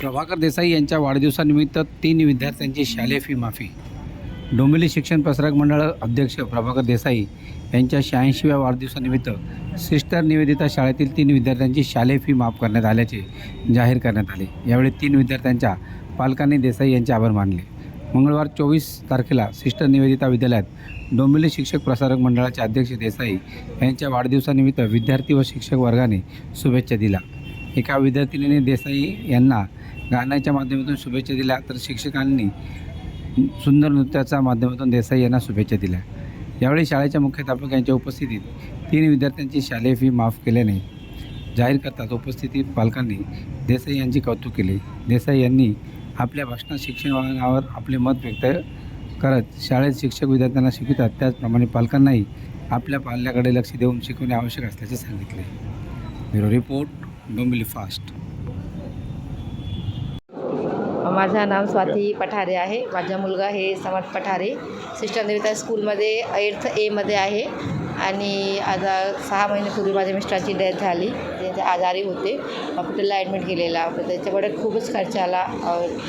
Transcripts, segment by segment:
प्रभाकर देसाई यांच्या वाढदिवसानिमित्त तीन विद्यार्थ्यांची शालेय फी माफी. डोंबिवली शिक्षण प्रसारक मंडळ अध्यक्ष प्रभाकर देसाई यांच्या शहाऐंशीव्या वाढदिवसानिमित्त सिस्टर निवेदिता शाळेतील तीन विद्यार्थ्यांची शालेय फी माफ करण्यात आल्याचे जाहीर करण्यात आले. यावेळी तीन विद्यार्थ्यांच्या पालकांनी देसाई यांचे आभार मानले. मंगळवार चोवीस तारखेला सिस्टर निवेदिता विद्यालयात डोंबिवली शिक्षक प्रसारक मंडळाचे अध्यक्ष देसाई यांच्या वाढदिवसानिमित्त विद्यार्थी व शिक्षक वर्गाने शुभेच्छा दिल्या. एका विद्यार्थिनीने देसाई यांना गाण्याच्या माध्यमातून शुभेच्छा दिल्या तर शिक्षकांनी सुंदर नृत्याच्या माध्यमातून देसाई यांना शुभेच्छा दिल्या. यावेळी शाळेच्या मुख्याध्यापक यांच्या उपस्थितीत तीन विद्यार्थ्यांची शालेय फी माफ केल्याने जाहीर करताच उपस्थितीत पालकांनी देसाई यांचे कौतुक केले. देसाई यांनी आपल्या भाषणात शिक्षणावर आपले मत व्यक्त करत शाळेत शिक्षक विद्यार्थ्यांना शिकवितात. त्याचप्रमाणे पालकांनाही आपल्या पाल्याकडे लक्ष देऊन शिकवणे आवश्यक असल्याचे सांगितले. Bureau report Dombivli fast. माझं नाव स्वाती पठारे आहे. माझा मुलगा हे समर्थ पठारे. सिस्टर देविता स्कूलमध्ये एर्थ एमध्ये आहे. आणि आता सहा महिन्यापूर्वी माझ्या मिस्टरांची डेथ झाली. ते आजारी होते. हॉस्पिटलला ॲडमिट केलेला. तर त्याच्यामुळे खूपच खर्च आला.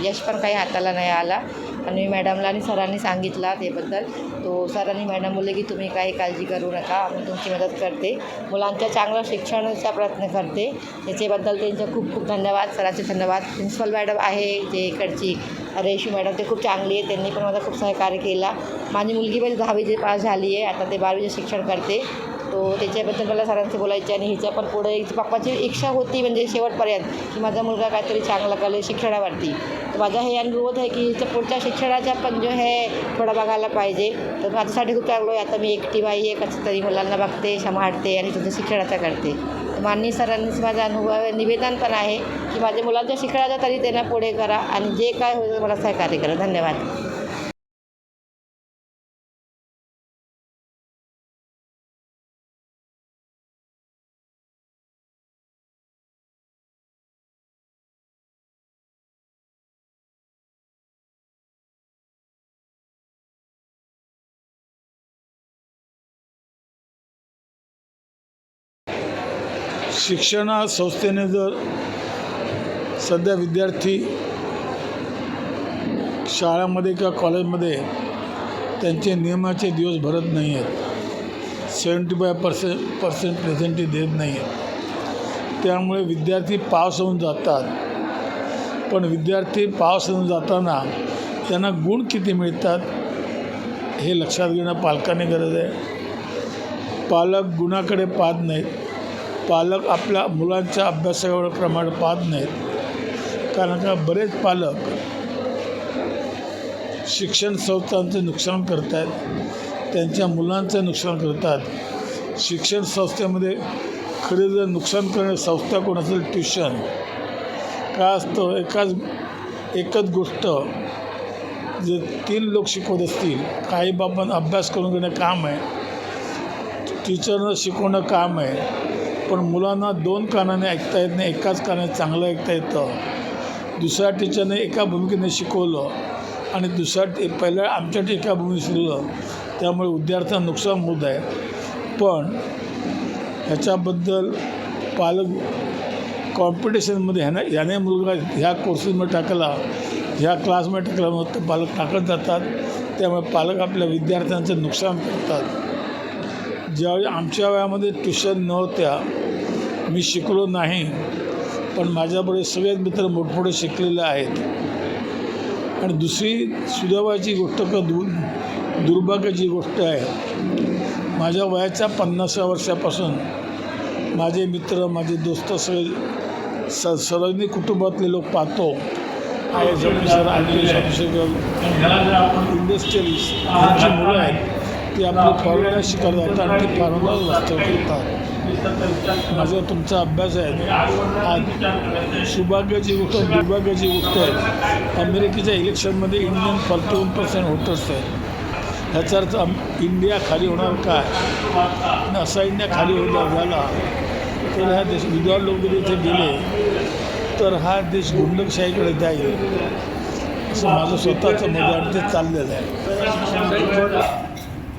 यश पण काही हाताला नाही आला. आणि मॅडमला आणि सरांनी सांगितला त्याबद्दल तो सरांनी मॅडम बोलले की तुम्ही काही काळजी करू नका. मी तुमची मदत करते. मुलांच्या चांगलं शिक्षणाचा प्रयत्न करते. त्याच्याबद्दल त्यांचे खूप खूप धन्यवाद. सरांचे धन्यवाद. प्रिन्सिपल मॅडम आहे जे इकडची रेशू मॅडम ते खूप चांगली आहे. त्यांनी पण माझा खूप सहकार्य केला. माझी मुलगी पण दहावीची पास झाली आहे. आता ते बारावीचे शिक्षण करते. तो त्याच्याबद्दल मला सरांशी बोलायचे आणि हिच्या पण पुढे पप्पाची इच्छा होती म्हणजे शेवटपर्यंत की माझा मुलगा काहीतरी चांगला करेल शिक्षणावरती. तर माझा हे अनुरोध आहे की हिच्या पुढच्या शिक्षणाचा पण जो हे थोडा बघायला पाहिजे. तर माझ्यासाठी खूप चांगलं आहे. आता मी एकटी बाई आहे. कसं तरी मुलांना बघते सांभाळते आणि तुझं शिक्षणाचा करते. माननीय सरांनीच माझा अनुभव निवेदन पण आहे की माझ्या मुलांच्या शिकायचं तरी त्यांना पुढे करा आणि जे काय होईल मला सहकार्य करा. धन्यवाद. शिक्षणा संस्थेने जर सध्या विद्यार्थी शाळामध्ये किंवा कॉलेजमध्ये त्यांचे नियमाचे दिवस भरत नाही आहेत seventy five percent percent presenty देत नाही आहेत. त्यामुळे विद्यार्थी पास होऊन जातात. पण विद्यार्थी पास होऊन जाताना त्यांना गुण किती मिळतात हे लक्षात घेणं पालकांनी गरज आहे. पालक गुणाकडे पाहत नाहीत. पालक आपल्या मुलांच्या अभ्यासावर प्रमाण पाहत नाहीत. कारण का बरेच पालक शिक्षण संस्थांचं नुकसान करत आहेत त्यांच्या मुलांचं नुकसान करतात. शिक्षण संस्थेमध्ये खरे जर नुकसान करणारी संस्था कोण असेल ट्युशन. का असतं? एकाच एकच गोष्ट जे तीन लोक शिकवत असतील काही बाबांना अभ्यास करून घेणं काम आहे. टीचरनं शिकवणं काम आहे. पण मुलांना दोन कानाने ऐकता येत नाही एकाच कानाने चांगलं ऐकता येतं. दुसऱ्या टीचरने एका भूमिकेने शिकवलं आणि दुसऱ्या टी पहिल्या आमच्या एका भूमिकेने शिकवलं. त्यामुळे विद्यार्थ्यांना नुकसान होत आहे. पण ह्याच्याबद्दल पालक कॉम्पिटिशनमध्ये ह्याने याने मुलगा ह्या कोर्सेसमध्ये टाकला ह्या क्लासमध्ये टाकला मग पालक टाकत जातात. त्यामुळे पालक आपल्या विद्यार्थ्यांचं नुकसान करतात. ज्यावेळी आमच्या वयामध्ये ट्युशन नव्हत्या मी शिकलो नाही पण माझ्यापुढे सगळेच मित्र मोठमोठे शिकलेले आहेत. आणि दुसरी सुदैवाची गोष्ट का दु दुर्भाग्याची गोष्ट आहे माझ्या वयाच्या पन्नासव्या वर्षापासून माझे मित्र माझे दोस्त सगळे स सर्वांनी कुटुंबातले लोक पाहतो. आय एस आय इंडस्ट्रियलिस्ट यांची मुलं आहेत ते आपली फॉरेनर शिकायला जातात आणि ते फॉरेनर वास्तव करतात माझा तुमचा अभ्यास आहे. आज सुभाग्याची गोष्ट दुर्भाग्याची गोष्ट आहे. अमेरिकेच्या इलेक्शनमध्ये Indian forty one percent voters आहे ह्याचा अर्थ इंडिया खाली होणार काय? आणि असा इंडिया खाली होणार झाला तर ह्या देश विद्वान लोक जर इथे गेले तर हा देश गुंडकशाहीकडे जाईल. असं माझं स्वतःचं मत आणि ते चाललेलं आहे.